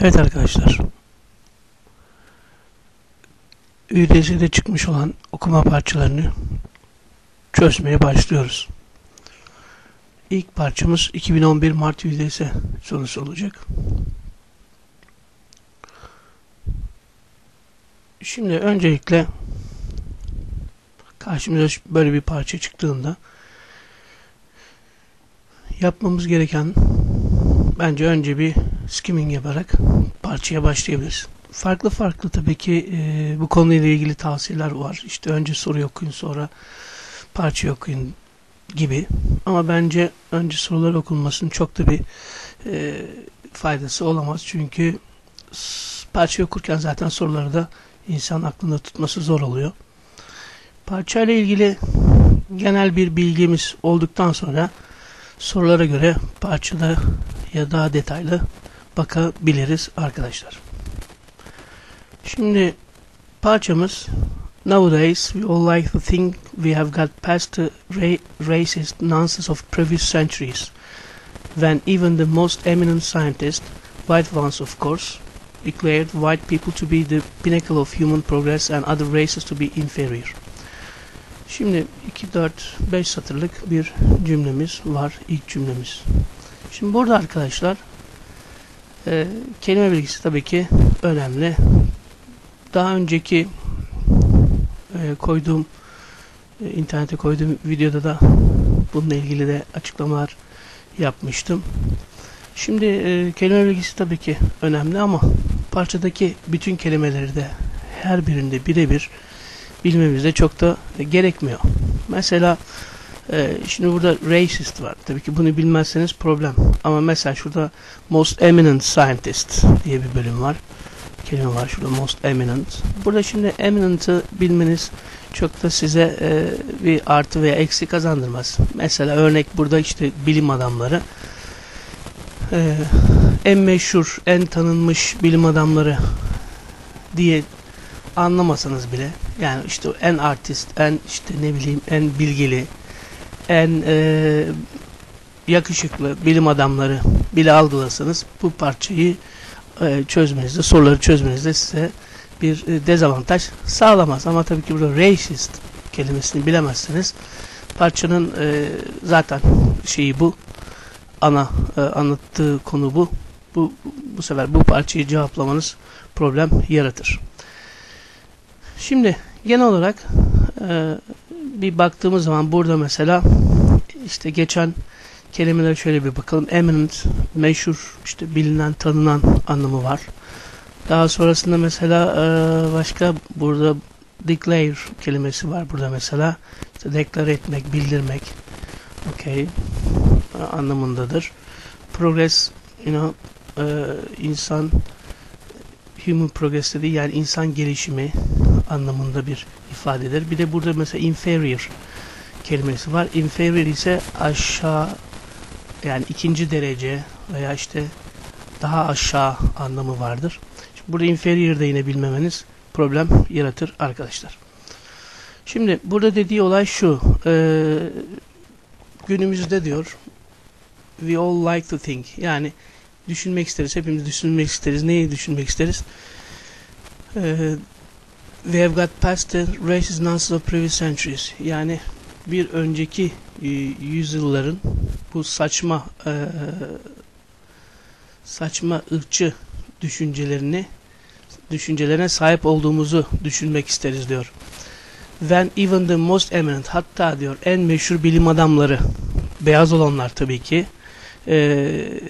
Evet arkadaşlar. ÜDS'de çıkmış olan okuma parçalarını çözmeye başlıyoruz. İlk parçamız 2011 Mart ÜDS sorusu olacak. Şimdi öncelikle karşımıza böyle bir parça çıktığında yapmamız gereken bence önce bir skimming yaparak parçaya başlayabiliriz. Farklı farklı tabii ki e, bu konuyla ilgili tavsiyeler var. İşte önce soru okuyun sonra parça okuyun gibi. Ama bence önce sorular okunmasının çok da bir e, faydası olamaz. Çünkü parça okurken zaten soruları da insan aklında tutması zor oluyor. Parçayla ilgili genel bir bilgimiz olduktan sonra sorulara göre parçada ya daha detaylı bakabiliriz arkadaşlar. Şimdi parçamız Nowadays we all like to think we have got past the ra racist nonsense of previous centuries when even the most eminent scientists, white ones of course, declared white people to be the pinnacle of human progress and other races to be inferior. Şimdi 2, 4, 5 satırlık bir cümlemiz var. ilk cümlemiz. Şimdi burada arkadaşlar e, kelime bilgisi tabii ki önemli. Daha önceki e, koyduğum e, internete koyduğum videoda da bununla ilgili de açıklamalar yapmıştım. Şimdi e, kelime bilgisi tabii ki önemli ama parçadaki bütün kelimeleri de her birinde birebir bilmemiz de çok da gerekmiyor. Mesela e, şimdi burada racist var. Tabii ki bunu bilmezseniz problem. Ama mesela şurada most eminent scientist diye bir bölüm var. Kelime var şurada most eminent. Burada şimdi eminent'ı bilmeniz çok da size e, bir artı veya eksi kazandırmaz. Mesela örnek burada işte bilim adamları e, en meşhur, en tanınmış bilim adamları diye anlamasanız bile yani işte en artist, en işte ne bileyim en bilgili, en e, yakışıklı bilim adamları bile algılasanız bu parçayı e, çözmenizde, soruları çözmenizde size bir e, dezavantaj sağlamaz. Ama tabii ki burada racist kelimesini bilemezseniz parçanın e, zaten şeyi bu ana e, anlattığı konu bu. Bu bu sefer bu parçayı cevaplamanız problem yaratır. Şimdi genel olarak e, bir baktığımız zaman burada mesela işte geçen kelimelere şöyle bir bakalım. Eminent, meşhur, işte bilinen, tanınan anlamı var. Daha sonrasında mesela e, başka burada declare kelimesi var burada mesela. İşte deklar etmek, bildirmek. Okay. anlamındadır. Progress, you know, e, insan human progress dediği yani insan gelişimi anlamında bir ifadedir. Bir de burada mesela inferior kelimesi var. Inferior ise aşağı yani ikinci derece veya işte daha aşağı anlamı vardır. Şimdi burada inferior da yine bilmemeniz problem yaratır arkadaşlar. Şimdi burada dediği olay şu. E, günümüzde diyor we all like to think. Yani düşünmek isteriz. Hepimiz düşünmek isteriz. Neyi düşünmek isteriz? E, we have got past the racist nonsense of previous centuries. Yani bir önceki e, yüzyılların bu saçma e, saçma ırkçı düşüncelerini düşüncelerine sahip olduğumuzu düşünmek isteriz diyor. When even the most eminent hatta diyor en meşhur bilim adamları beyaz olanlar tabii ki e,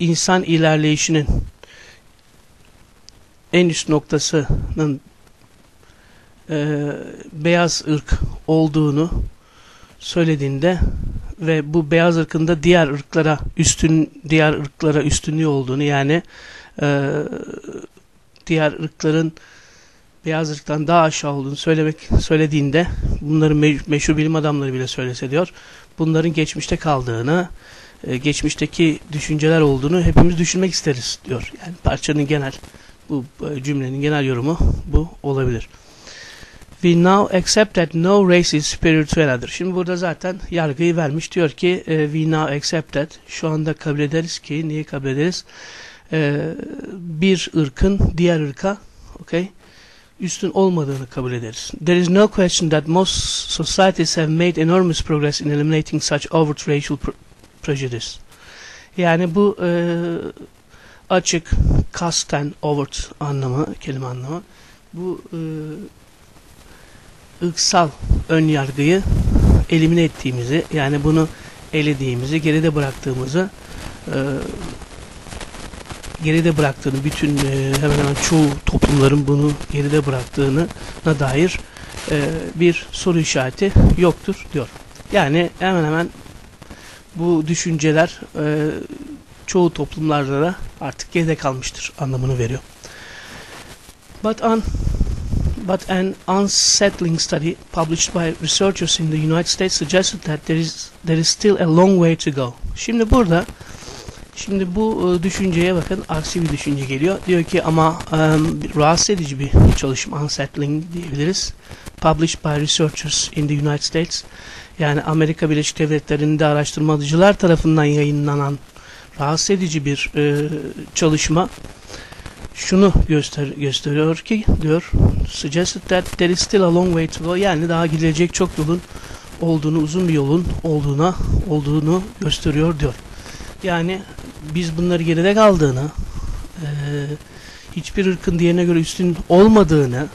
insan ilerleyişinin en üst noktasının e, beyaz ırk olduğunu söylediğinde ve bu beyaz ırkında diğer ırklara üstün diğer ırklara üstünlüğü olduğunu yani e, diğer ırkların beyaz ırktan daha aşağı olduğunu söylemek söylediğinde bunların me meşhur bilim adamları bile söylese diyor bunların geçmişte kaldığını e, geçmişteki düşünceler olduğunu hepimiz düşünmek isteriz diyor. Yani parçanın genel bu cümlenin genel yorumu bu olabilir. We now accept that no race is another. Şimdi burada zaten yargıyı vermiş. Diyor ki e, we now accept that. Şu anda kabul ederiz ki neyi kabul ederiz? e, bir ırkın diğer ırka okay, üstün olmadığını kabul ederiz. There is no question that most societies have made enormous progress in eliminating such overt racial prejudice. Yani bu e, açık, kasten, overt anlamı, kelime anlamı. Bu e, ırksal ön yargıyı elimine ettiğimizi, yani bunu elediğimizi, geride bıraktığımızı e, geride bıraktığını, bütün e, hemen hemen çoğu toplumların bunu geride bıraktığına dair e, bir soru işareti yoktur diyor. Yani hemen hemen bu düşünceler e, çoğu toplumlarda da artık geride kalmıştır anlamını veriyor. But on but an unsettling study published by researchers in the United States suggested that there is there is still a long way to go. Şimdi burada Şimdi bu e, düşünceye bakın aksi bir düşünce geliyor. Diyor ki ama um, rahatsız edici bir çalışma unsettling diyebiliriz. Published by researchers in the United States. Yani Amerika Birleşik Devletleri'nde araştırmacılar tarafından yayınlanan rahatsız edici bir e, çalışma şunu göster gösteriyor ki diyor suggested that there is still a long way to go yani daha gidilecek çok yolun olduğunu uzun bir yolun olduğuna olduğunu gösteriyor diyor. Yani biz bunları geride kaldığını, e, hiçbir ırkın diğerine göre üstün olmadığını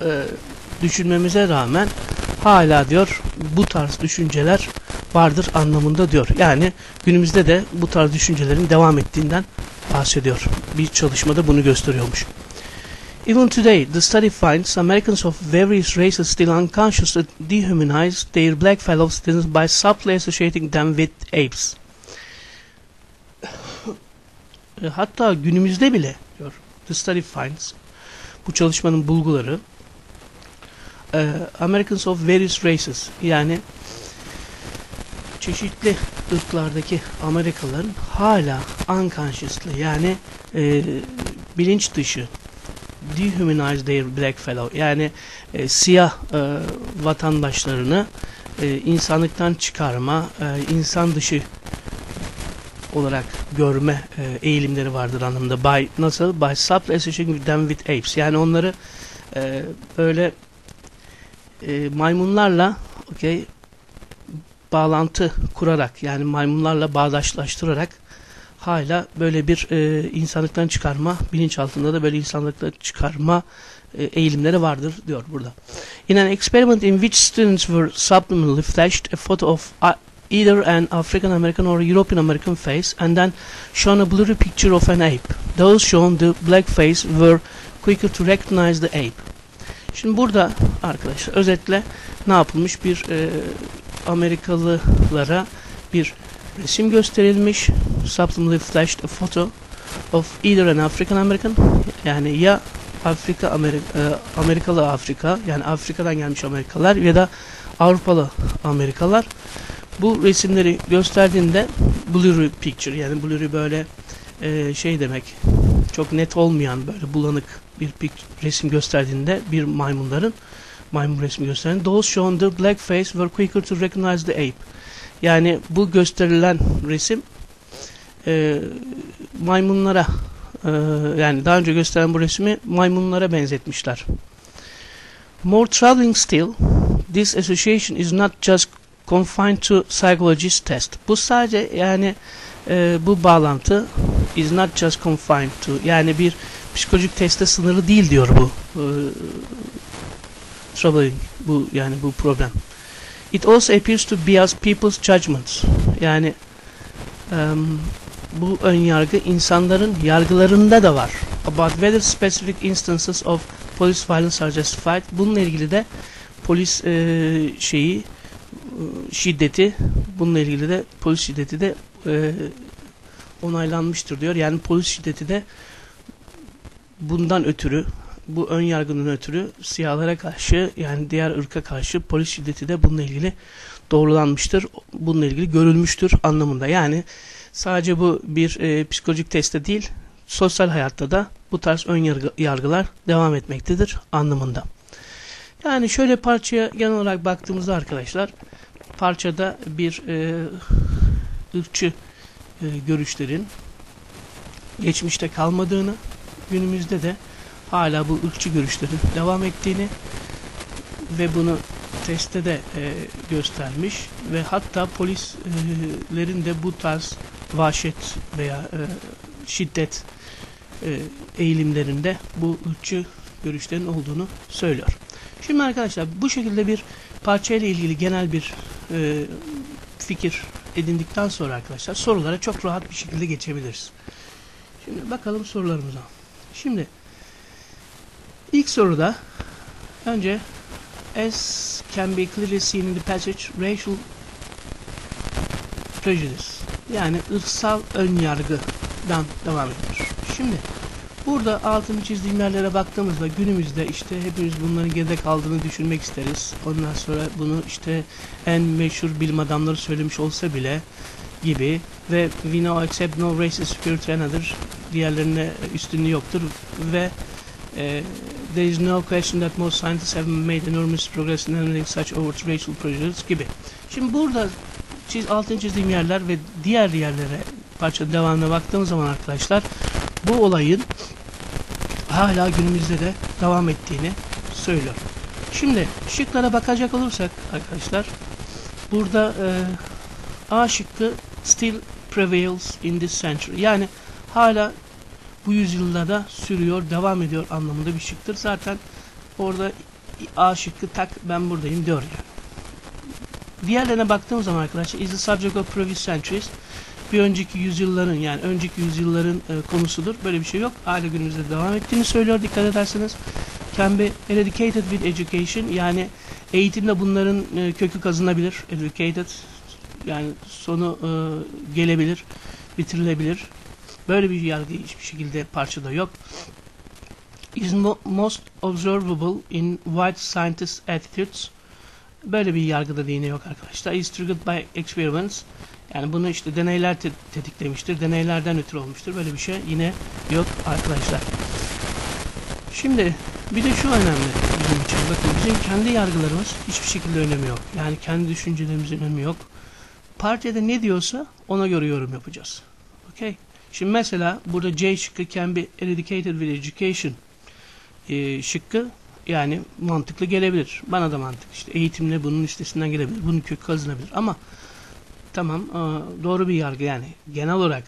e, düşünmemize rağmen hala diyor bu tarz düşünceler vardır anlamında diyor. Yani günümüzde de bu tarz düşüncelerin devam ettiğinden bahsediyor. Bir çalışmada bunu gösteriyormuş. Even today, the study finds Americans of various races still unconsciously dehumanize their black fellow citizens by subtly associating them with apes. Hatta günümüzde bile diyor The Study Finds bu çalışmanın bulguları Americans of various races yani çeşitli ırklardaki Amerikalıların hala unconsciously yani e, bilinç dışı dehumanize their black fellow yani e, siyah e, vatandaşlarını e, insanlıktan çıkarma, e, insan dışı olarak görme e, eğilimleri vardır anlamında. By nasıl? By associating them with apes. Yani onları e, böyle e, maymunlarla okay, bağlantı kurarak yani maymunlarla bağdaşlaştırarak hala böyle bir e, insanlıktan çıkarma bilinç altında da böyle insanlıktan çıkarma e, eğilimleri vardır diyor burada. In an experiment in which students were subliminally flashed a photo of either an African American or European American face and then shown a blurry picture of an ape. Those shown the black face were quicker to recognize the ape. Şimdi burada arkadaşlar özetle ne yapılmış? Bir e, Amerikalılara bir resim gösterilmiş. Sublimely flashed a photo of either an African American yani ya Afrika Amerika, e, Amerikalı Afrika yani Afrika'dan gelmiş Amerikalılar ya da Avrupalı Amerikalılar bu resimleri gösterdiğinde blurry picture yani blurry böyle e, şey demek çok net olmayan böyle bulanık bir resim gösterdiğinde bir maymunların maymun resmi gösteren those shown the black face were quicker to recognize the ape yani bu gösterilen resim e, maymunlara e, yani daha önce gösteren bu resmi maymunlara benzetmişler. More troubling still, this association is not just confined to psychologist test. Bu sadece yani e, bu bağlantı is not just confined to yani bir psikolojik teste sınırlı değil diyor bu e, troubling bu yani bu problem. It also appears to bias people's judgments. Yani um, bu ön yargı insanların yargılarında da var. About whether specific instances of police violence are justified. Bununla ilgili de polis e, şeyi şiddeti bununla ilgili de polis şiddeti de e, onaylanmıştır diyor. Yani polis şiddeti de bundan ötürü bu ön yargının ötürü siyahlara karşı yani diğer ırka karşı polis şiddeti de bununla ilgili doğrulanmıştır. Bununla ilgili görülmüştür anlamında. Yani sadece bu bir e, psikolojik teste değil sosyal hayatta da bu tarz ön yargı, yargılar devam etmektedir anlamında. Yani şöyle parçaya genel olarak baktığımızda arkadaşlar parçada bir e, ırkçı e, görüşlerin geçmişte kalmadığını, günümüzde de hala bu ırkçı görüşlerin devam ettiğini ve bunu testte de e, göstermiş ve hatta polislerin de bu tarz vahşet veya e, şiddet e, eğilimlerinde bu ırkçı görüşlerin olduğunu söylüyor. Şimdi arkadaşlar bu şekilde bir parçayla ilgili genel bir e, fikir edindikten sonra arkadaşlar sorulara çok rahat bir şekilde geçebiliriz. Şimdi bakalım sorularımıza. Şimdi ilk soruda önce as can be clearly seen in the passage racial prejudice yani ırksal ön yargıdan devam ediyor. Şimdi burada altını çizdiğim yerlere baktığımızda günümüzde işte hepimiz bunların geride kaldığını düşünmek isteriz. Ondan sonra bunu işte en meşhur bilim adamları söylemiş olsa bile gibi ve we know accept no race is superior to another diğerlerine üstünlüğü yoktur ve e, there is no question that most scientists have made enormous progress in handling such overt racial prejudice gibi. Şimdi burada çiz, altını çizdiğim yerler ve diğer yerlere parça devamına baktığımız zaman arkadaşlar bu olayın hala günümüzde de devam ettiğini söylüyor. Şimdi şıklara bakacak olursak arkadaşlar burada e, A şıkkı still prevails in this century. Yani hala bu yüzyılda da sürüyor, devam ediyor anlamında bir şıktır. Zaten orada A şıkkı tak ben buradayım diyor yani. Diğerlerine baktığım zaman arkadaşlar is the subject of previous centuries bir önceki yüzyılların yani önceki yüzyılların e, konusudur. Böyle bir şey yok. Hala günümüzde devam ettiğini söylüyor dikkat ederseniz. Can be eradicated with education yani eğitimle bunların e, kökü kazınabilir. Educated yani sonu e, gelebilir, bitirilebilir. Böyle bir yargı hiçbir şekilde parçada yok. Is mo most observable in white scientist attitudes. Böyle bir yargıda da yine yok arkadaşlar. Is triggered by experiments. Yani bunu işte deneyler te tetiklemiştir. Deneylerden ötürü olmuştur. Böyle bir şey yine yok arkadaşlar. Şimdi bir de şu önemli bizim için. Bakın bizim kendi yargılarımız hiçbir şekilde önemi yok. Yani kendi düşüncelerimizin önemi yok. Partide ne diyorsa ona göre yorum yapacağız. Okay. Şimdi mesela burada C şıkkı can be eradicated with education e, şıkkı yani mantıklı gelebilir. Bana da mantıklı. İşte eğitimle bunun üstesinden gelebilir. Bunun kök kazınabilir. Ama tamam e, doğru bir yargı yani. Genel olarak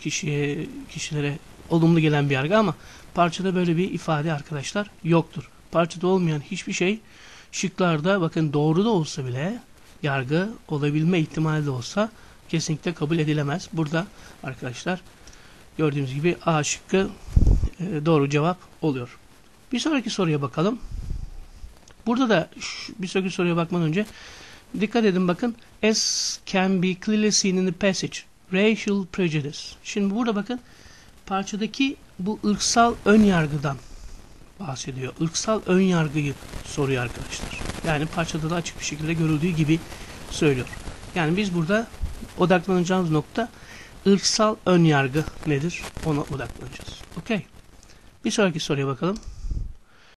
kişiye, kişilere olumlu gelen bir yargı ama parçada böyle bir ifade arkadaşlar yoktur. Parçada olmayan hiçbir şey şıklarda bakın doğru da olsa bile yargı olabilme ihtimali de olsa kesinlikle kabul edilemez. Burada arkadaşlar gördüğümüz gibi A şıkkı e, doğru cevap oluyor. Bir sonraki soruya bakalım. Burada da bir sonraki soruya bakmadan önce dikkat edin bakın as can be clearly seen in the passage racial prejudice. Şimdi burada bakın parçadaki bu ırksal ön yargıdan bahsediyor. Irksal ön yargıyı soruyor arkadaşlar. Yani parçada da açık bir şekilde görüldüğü gibi söylüyor. Yani biz burada odaklanacağımız nokta ırksal ön yargı nedir? Ona odaklanacağız. Okey. Bir sonraki soruya bakalım.